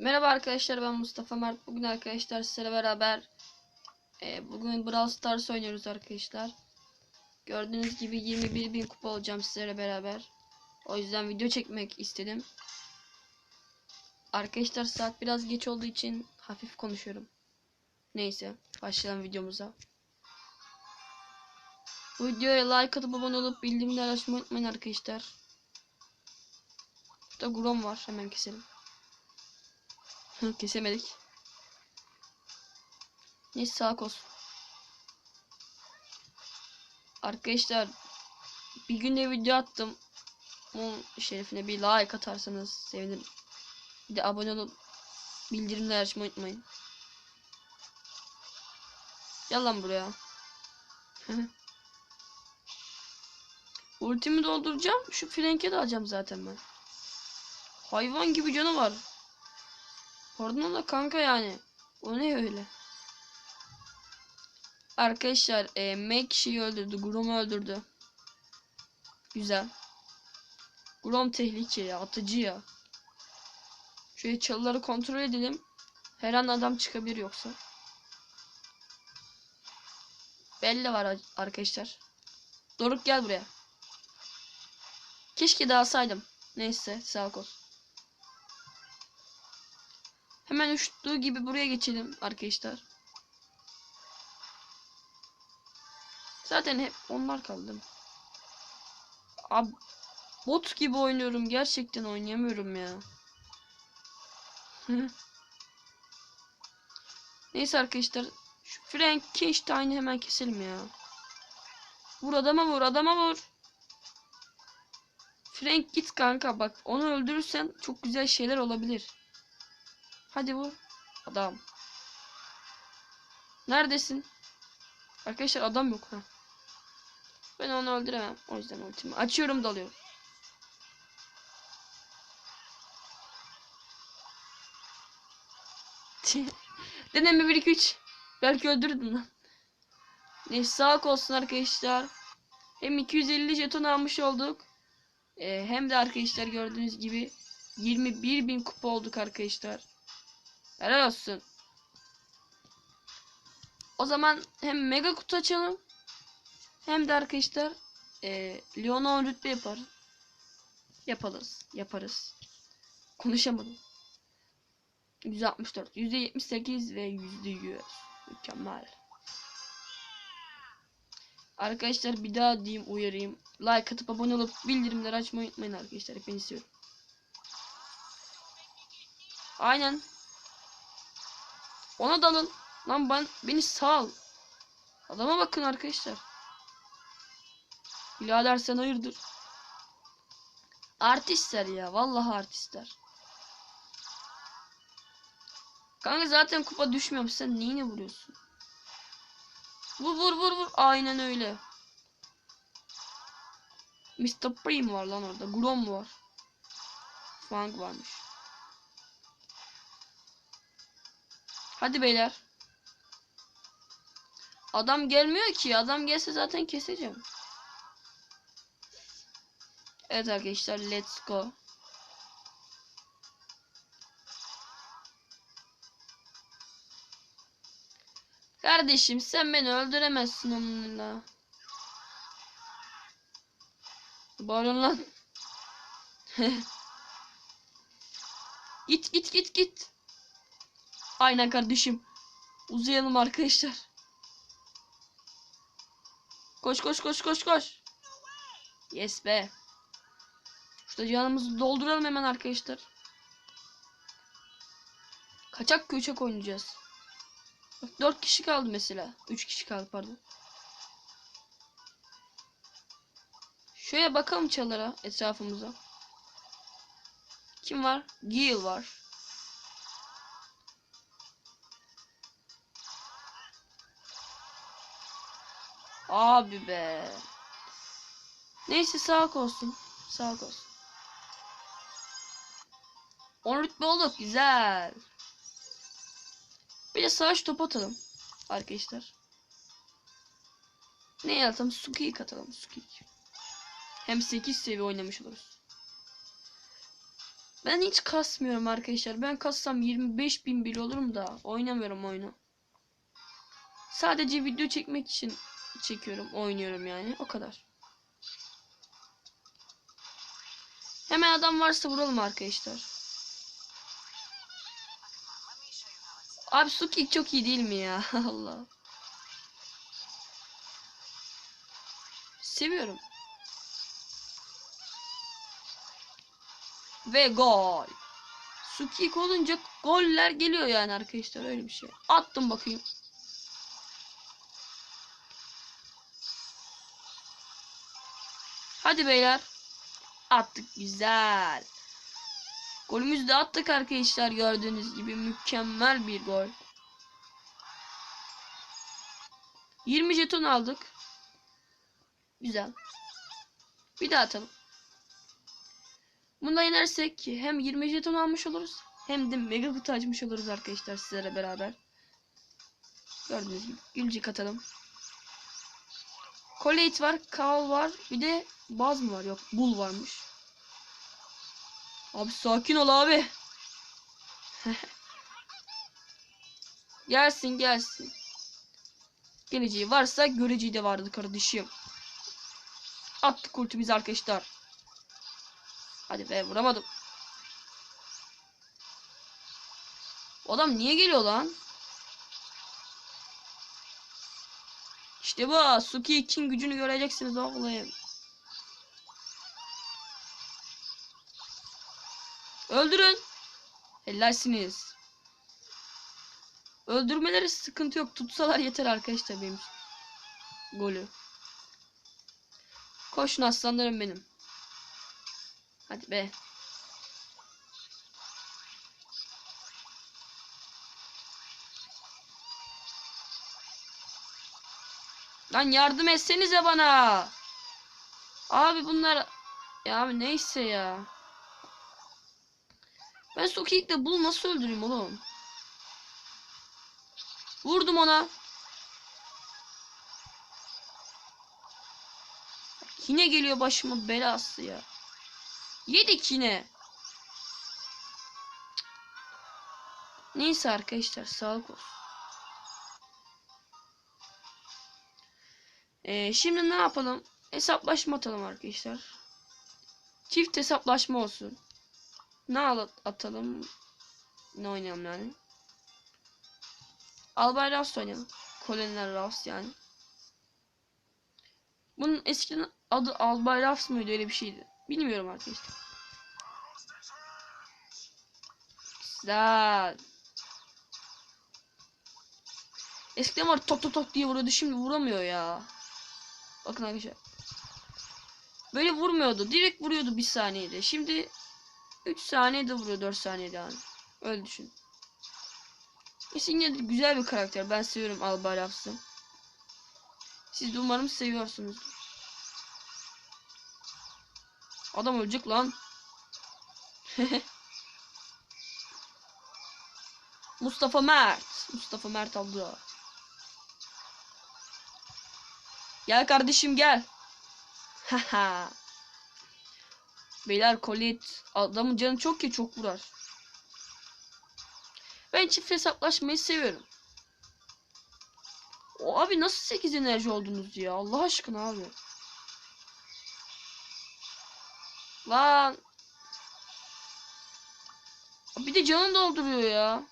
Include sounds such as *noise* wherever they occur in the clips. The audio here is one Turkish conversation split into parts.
Merhaba arkadaşlar ben Mustafa Mert. Bugün arkadaşlar sizlerle beraber e, bugün Brawl Stars oynuyoruz arkadaşlar. Gördüğünüz gibi 21 bin kupa olacağım sizlerle beraber. O yüzden video çekmek istedim. Arkadaşlar saat biraz geç olduğu için hafif konuşuyorum. Neyse başlayalım videomuza. Bu videoya like atıp abone olup bildirimleri açmayı unutmayın arkadaşlar. Burada Grom var hemen keselim. Kesemedik. Neyse sağlık olsun. Arkadaşlar bir günde video attım. Onun şerefine bir like atarsanız sevinirim. Bir de abone olup bildirimleri açmayı unutmayın. Gel lan buraya. Ultimi dolduracağım. Şu flanke de alacağım zaten ben. Hayvan gibi canı var. Pardon da kanka yani. O ne öyle? Arkadaşlar e, şeyi öldürdü. Grom'u öldürdü. Güzel. Grom tehlikeli. Atıcı ya. Şöyle çalıları kontrol edelim. Her an adam çıkabilir yoksa. Belli var arkadaşlar. Doruk gel buraya. Keşke dağılsaydım. Neyse sağlık olsun. Hemen uçtuğu gibi buraya geçelim arkadaşlar. Zaten hep onlar kaldı. Abi bot gibi oynuyorum. Gerçekten oynayamıyorum ya. *laughs* Neyse arkadaşlar. Şu Frankenstein'i hemen keselim ya. Vur adama vur adama vur. Frank git kanka bak onu öldürürsen çok güzel şeyler olabilir. Hadi vur. Adam. Neredesin? Arkadaşlar adam yok ha. Ben onu öldüremem. O yüzden ultimi açıyorum dalıyorum. Deneme 1 2 3. Belki öldürdün lan. Neyse sağlık olsun arkadaşlar. Hem 250 jeton almış olduk. Ee, hem de arkadaşlar gördüğünüz gibi 21 bin kupa olduk arkadaşlar. Helal olsun. O zaman hem mega kutu açalım. Hem de arkadaşlar e, Leon'a 10 rütbe yapar. Yaparız. Yaparız. Konuşamadım. 164, 178 ve %100. Mükemmel. Arkadaşlar bir daha diyeyim uyarayım. Like atıp abone olup bildirimleri açmayı unutmayın arkadaşlar. Hepinizi seviyorum. Aynen. Ona dalın. Lan ben beni sal. Adama bakın arkadaşlar. Birader sen hayırdır? Artistler ya. Vallahi artistler. Kanka zaten kupa düşmüyorum. Sen neyine vuruyorsun? Vur vur vur vur. Aynen öyle. Mr. Prime var lan orada. Grom var. Fang varmış. Hadi beyler. Adam gelmiyor ki. Adam gelse zaten keseceğim. Evet arkadaşlar let's go. Kardeşim sen beni öldüremezsin onunla. Bağırın lan. *laughs* git git git git. Aynen kardeşim. Uzayalım arkadaşlar. Koş koş koş koş koş. Yes be. Şurada canımızı dolduralım hemen arkadaşlar. Kaçak köçek oynayacağız. Bak 4 kişi kaldı mesela. 3 kişi kaldı pardon. Şöyle bakalım çalara etrafımıza. Kim var? Gil var. Abi be. Neyse sağlık olsun. Sağlık olsun. 10 rütbe olduk. Güzel. Bir de savaş topu atalım. Arkadaşlar. Ne atalım? Suki'yi katalım. Suki. Hem 8 seviye oynamış oluruz. Ben hiç kasmıyorum arkadaşlar. Ben kassam 25 bin bile olurum da oynamıyorum oyunu. Sadece video çekmek için çekiyorum, oynuyorum yani. O kadar. Hemen adam varsa vuralım arkadaşlar. Abi Suki çok iyi değil mi ya? *laughs* Allah. Seviyorum. Ve gol. Suki olunca goller geliyor yani arkadaşlar öyle bir şey. Attım bakayım. Hadi beyler. Attık güzel. Golümüzü de attık arkadaşlar gördüğünüz gibi mükemmel bir gol. 20 jeton aldık. Güzel. Bir daha atalım. Bunda inersek hem 20 jeton almış oluruz hem de mega kutu açmış oluruz arkadaşlar sizlere beraber. Gördüğünüz gibi gülcük atalım. Colate var, Kaval var, bir de Baz mı var? Yok, Bull varmış. Abi sakin ol abi. *laughs* gelsin gelsin. Geleceği varsa göreceği de vardı kardeşim. Attık ultimizi arkadaşlar. Hadi be vuramadım. Adam niye geliyor lan? İşte bu. Suki için gücünü göreceksiniz oğlum. Öldürün. Helalsiniz. Öldürmeleri sıkıntı yok. Tutsalar yeter arkadaşlar benim. Golü. Koşun aslanlarım benim. Hadi be. Lan yardım etsenize bana. Abi bunlar ya abi neyse ya. Ben Sokik'le bunu nasıl öldüreyim oğlum? Vurdum ona. Yine geliyor başıma belası ya. Yedik yine. Neyse arkadaşlar sağlık olsun. Ee, şimdi ne yapalım? Hesaplaşma atalım arkadaşlar. Çift hesaplaşma olsun. Ne al atalım? Ne oynayalım yani? Albay Rafs oynayalım. Koloniler Rafs yani. Bunun eskiden adı Albay Rafs mıydı öyle bir şeydi. Bilmiyorum arkadaşlar. Güzel. Eskiden var tok tok tok diye vuruyordu şimdi vuramıyor ya. Bakın arkadaşlar. Böyle vurmuyordu. Direkt vuruyordu bir saniyede. Şimdi 3 saniyede vuruyor 4 saniyede yani. Öyle düşün. Neyse de güzel bir karakter. Ben seviyorum Albay Raps'ı. Siz de umarım seviyorsunuzdur. Adam ölecek lan. *laughs* Mustafa Mert. Mustafa Mert aldı. Gel kardeşim gel. Haha. Beyler kolit adamın canı çok ki çok vurar. Ben çift hesaplaşmayı seviyorum. O abi nasıl 8 enerji oldunuz ya Allah aşkına abi. Lan. Bir de canını dolduruyor ya.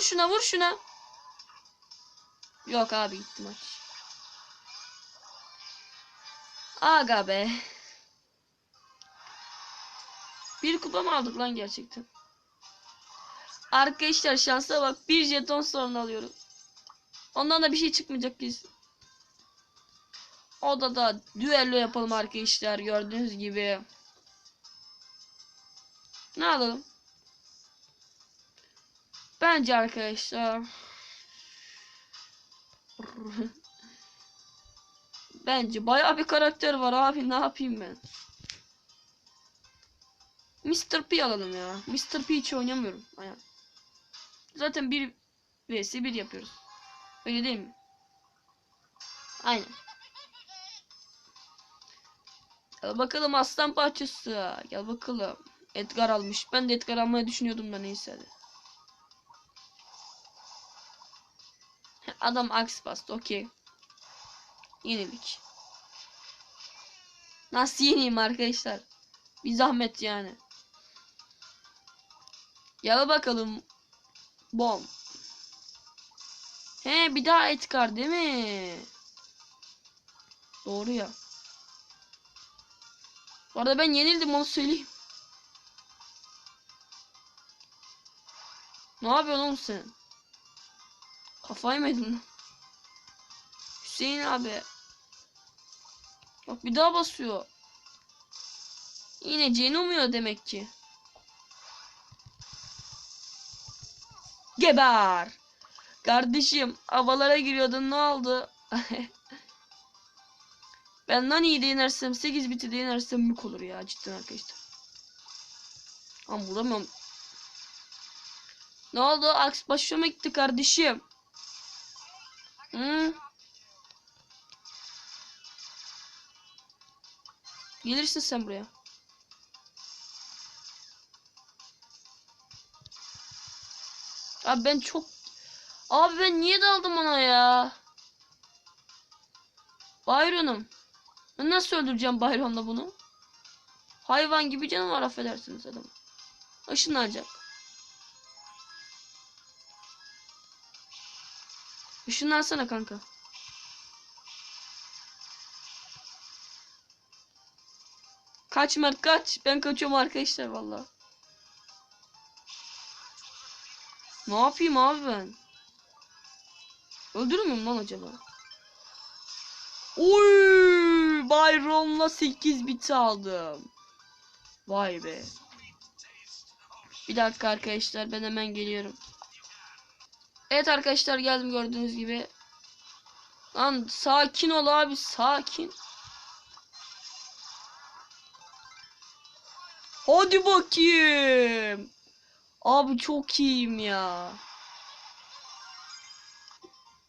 Vur şuna vur şuna. Yok abi gitti maç. Aga be. Bir kupa mı aldık lan gerçekten? Arkadaşlar şansa bak. Bir jeton sonra alıyoruz. Ondan da bir şey çıkmayacak biz. Odada düello yapalım arkadaşlar gördüğünüz gibi. Ne alalım? Bence arkadaşlar Bence bayağı bir karakter var abi ne yapayım ben? Mr. P alalım ya. Mr. P hiç oynamıyorum. Zaten 1 vs 1 yapıyoruz. Öyle değil mi? Aynen. Gel bakalım aslan parçası. Gel bakalım. Edgar almış. Ben de Edgar almayı düşünüyordum da neyse hadi. Adam aks bastı. Okey. Yenilik. Nasıl yeneyim arkadaşlar? Bir zahmet yani. Gel bakalım. Bom. He bir daha Edgar değil mi? Doğru ya. Bu arada ben yenildim onu söyleyeyim. Ne yapıyorsun oğlum sen? Kafayı mı yedin? Hüseyin abi. Bak bir daha basıyor. Yine Ceni umuyor demek ki. Geber. Kardeşim havalara giriyordun ne oldu? *laughs* ben Nani'yi de yenersem 8 biti de yenersem mük olur ya cidden arkadaşlar. Ama bulamıyorum. Ne oldu? Aks başıma gitti kardeşim. Hı? Gelirsin sen buraya. Abi ben çok... Abi ben niye daldım ona ya? Byron'um. Ben nasıl öldüreceğim Byron'la bunu? Hayvan gibi canım var affedersiniz adam. Işınlanacak. Işınlansana kanka. Kaç Mert kaç. Ben kaçıyorum arkadaşlar valla. Ne yapayım abi ben? Öldürür müyüm lan acaba? Oy! Byron'la 8 bit aldım. Vay be. Bir dakika arkadaşlar ben hemen geliyorum. Evet arkadaşlar geldim gördüğünüz gibi. Lan sakin ol abi sakin. Hadi bakayım. Abi çok iyiyim ya.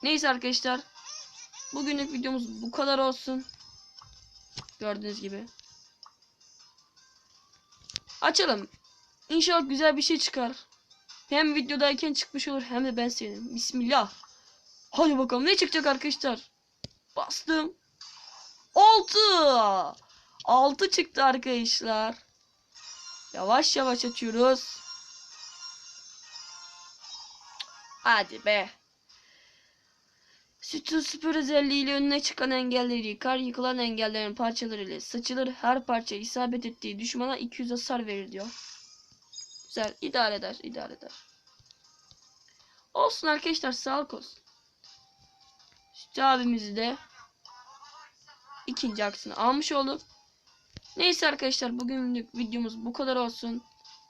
Neyse arkadaşlar. Bugünlük videomuz bu kadar olsun. Gördüğünüz gibi. Açalım. İnşallah güzel bir şey çıkar. Hem videodayken çıkmış olur hem de ben sevinirim. Bismillah. Hadi bakalım ne çıkacak arkadaşlar. Bastım. 6. 6 çıktı arkadaşlar. Yavaş yavaş açıyoruz. Hadi be. Sütun süper özelliğiyle önüne çıkan engelleri yıkar, yıkılan engellerin parçaları ile saçılır. Her parça isabet ettiği düşmana 200 hasar verir diyor. Güzel, idare eder, idare eder. Olsun arkadaşlar, sağlık olsun. Sütü abimizi de ikinci aksını almış olduk. Neyse arkadaşlar bugünlük videomuz bu kadar olsun.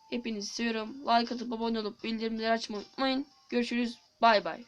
Hepinizi seviyorum. Like atıp abone olup bildirimleri açmayı unutmayın. Görüşürüz. Bay bay.